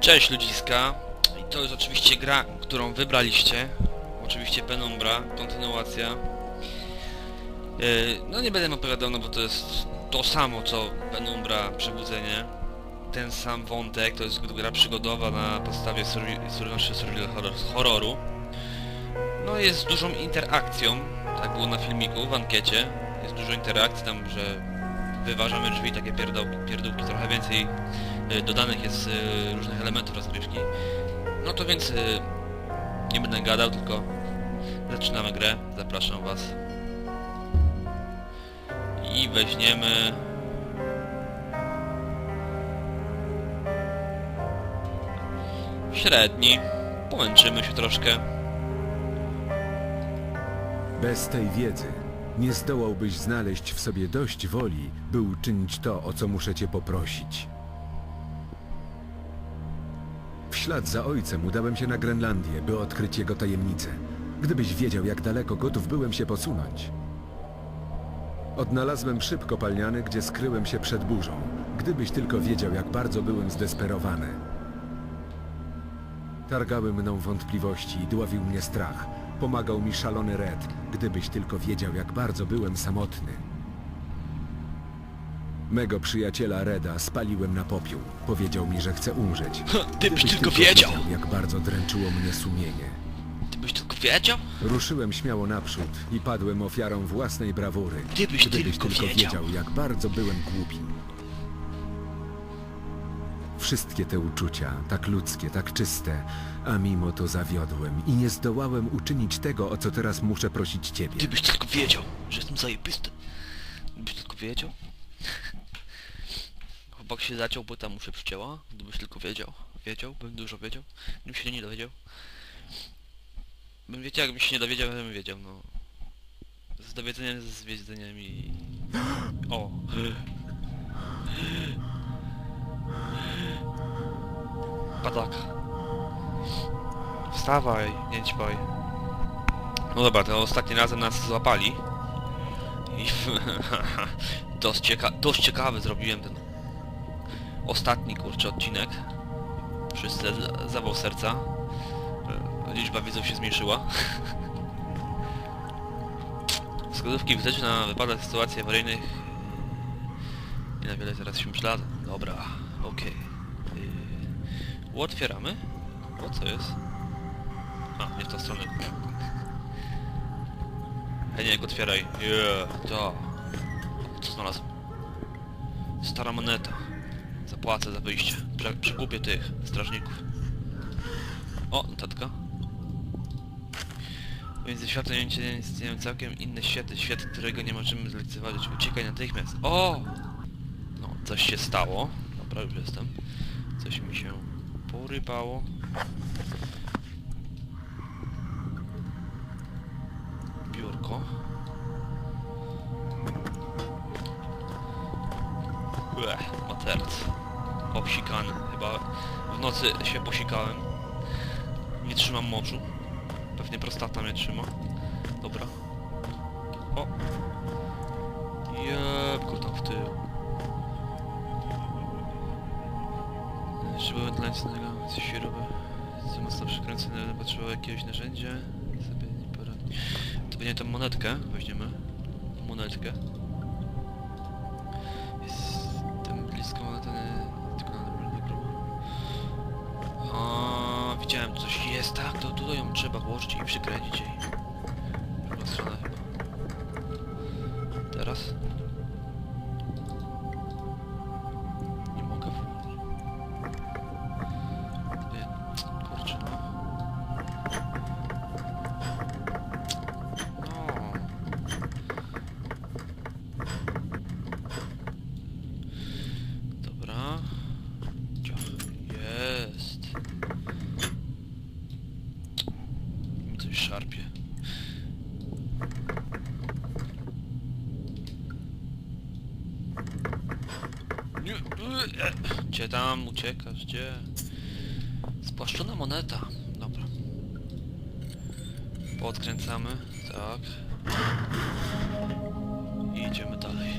Cześć ludziska. I to jest oczywiście gra, którą wybraliście. Oczywiście Penumbra, kontynuacja. Yy, no nie będę opowiadał, no bo to jest to samo co Penumbra, Przebudzenie. Ten sam wątek, to jest gra przygodowa na podstawie survi- sur- survival horror, horroru. No jest dużą interakcją, tak było na filmiku, w ankiecie. Jest dużo interakcji tam, że wyważamy drzwi, takie pierdółki, trochę więcej y, dodanych jest y, różnych elementów rozgrywki. No to więc y, nie będę gadał, tylko zaczynamy grę. Zapraszam Was. I weźmiemy... Średni. Pomęczymy się troszkę. Bez tej wiedzy nie zdołałbyś znaleźć w sobie dość woli, by uczynić to, o co muszę cię poprosić. W ślad za ojcem udałem się na Grenlandię, by odkryć jego tajemnicę. Gdybyś wiedział, jak daleko gotów byłem się posunąć. Odnalazłem szyb kopalniany, gdzie skryłem się przed burzą. Gdybyś tylko wiedział, jak bardzo byłem zdesperowany. Targały mną wątpliwości i dławił mnie strach. Pomagał mi szalony Red, gdybyś tylko wiedział, jak bardzo byłem samotny. Mego przyjaciela Reda spaliłem na popiół. Powiedział mi, że chce umrzeć. Gdybyś tylko wiedział! jak bardzo dręczyło mnie sumienie. Ty byś tylko wiedział? Ruszyłem śmiało naprzód i padłem ofiarą własnej brawury. Gdybyś tylko wiedział. jak bardzo byłem głupi. Wszystkie te uczucia, tak ludzkie, tak czyste, a mimo to zawiodłem i nie zdołałem uczynić tego, o co teraz muszę prosić ciebie. Gdybyś tylko wiedział, że jestem zajebisty. Gdybyś tylko wiedział. Chłopak się zaciął, bo tam mu się przycięła. Gdybyś tylko wiedział. Wiedział, bym dużo wiedział. Gdybym się nie dowiedział. Bym wiedział, jakbym się nie dowiedział, bym wiedział, no. Z dowiedzeniem, z wiedzeniem i... O! Padaka. Wstawaj, nie ćpaj. No dobra, to ostatnim razem nas złapali. I dość, cieka dość ciekawy zrobiłem ten ostatni kurczę odcinek. Wszyscy zawał serca. Liczba widzów się zmniejszyła. Wskazówki wydać na wypadek sytuacji awaryjnych. I na wiele teraz się ślad. Dobra, okej. Yy, Otwieramy. O co jest? A, nie w tą stronę. Heniek, otwieraj. Yeah, to. Co znalazłem? Stara moneta. Zapłacę za wyjście. Prze przekupię tych strażników. O, notatka. Między światem i istnieją całkiem inne światy. Świat, którego nie możemy zlekceważyć. Uciekaj natychmiast. O! No, coś się stało. Dobra, już jestem. Porypało. Biurko. Ech, materc. Obsikany. Chyba w nocy się posikałem. Nie trzymam moczu. Pewnie prostata mnie trzyma. Dobra. O! Jebko tam w tył. Żeby wentylacyjnego śruby za mocno przykręcone potrzebował jakiegoś narzędzia. Sobie nie. To będzie tą monetkę weźmiemy. Monetkę. Jestem blisko monetany, tylko na grobu. A widziałem coś jest, tak, to tutaj ją trzeba włożyć i przykręcić jej. Druga strona chyba. Teraz? E, gdzie tam uciekasz? Gdzie? Spłaszczona moneta. Dobra. Podkręcamy. Tak. I idziemy dalej.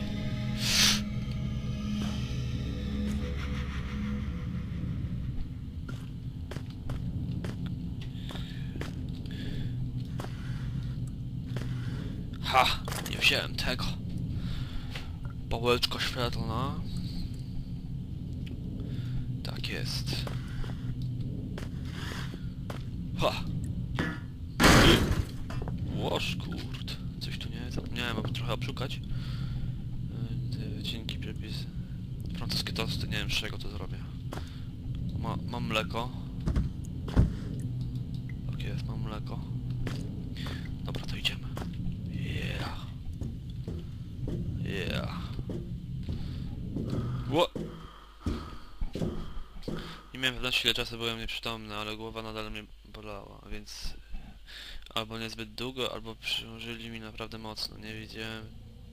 Ha! Nie wziąłem tego. Pałeczka świetlna. No. Tak jest. Ha! Łoż kurt. Coś tu nie... Zapomniałem aby trochę obszukać. Yy, Te wycinki, przepisy. Francuskie tosty, nie wiem z czego to zrobię. Ma, mam mleko. Tak jest, mam mleko. Dobra, to idziemy. Yeah. Yeah. Ło! Pewności ile czasu byłem nieprzytomny, ale głowa nadal mnie bolała, więc... Albo niezbyt długo, albo przyłożyli mi naprawdę mocno. Nie wiedziałem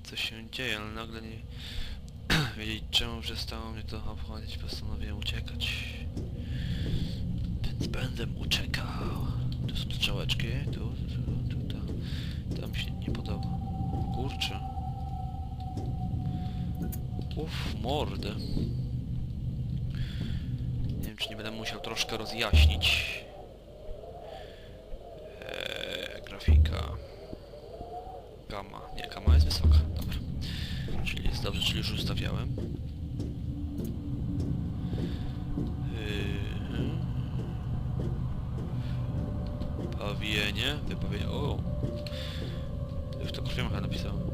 co się dzieje, ale nagle nie... wiedzieć czemu przestało mnie to obchodzić, postanowiłem uciekać. Więc będę uciekał. Tu są strzałeczki, tu, tu, tu, tam. Tam się nie podoba. Kurczę. Uff, mordę. Wiem, czy nie będę musiał troszkę rozjaśnić. Eee, grafika. Gama. Nie, gama jest wysoka. Dobra. Czyli jest dobrze, czyli już ustawiałem. Yy... Pawienie, wypowienie. O! Już to krwiomcha napisał. Moje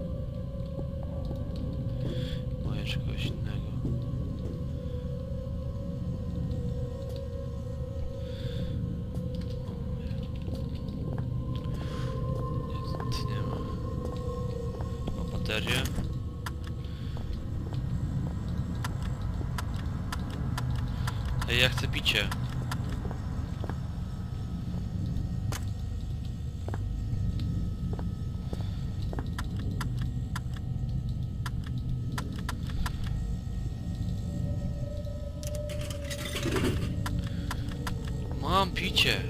Baterię. Ej, ja chcę picie. Mam picie.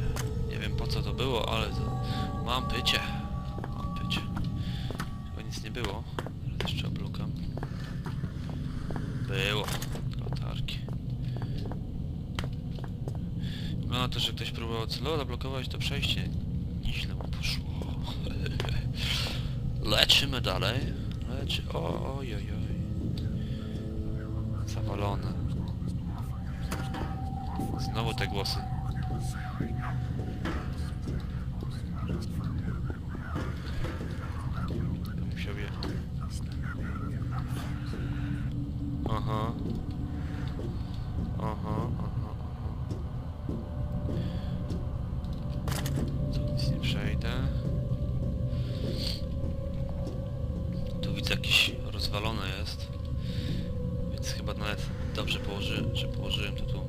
Nie wiem po co to było, ale. Mam pycie. Mam pycie. Chyba nic nie było. Było. Latarki. Wygląda to, że ktoś próbował celowo zablokować to przejście. Nieźle mu poszło. Leczymy dalej. Leczy... O, oj, oj, oj. Zawalone. Znowu te głosy. aha. Aha, aha, aha. Tu nic nie przejdę. Tu widzę jakiś rozwalone jest. Więc chyba nawet dobrze położy, że położyłem to tu.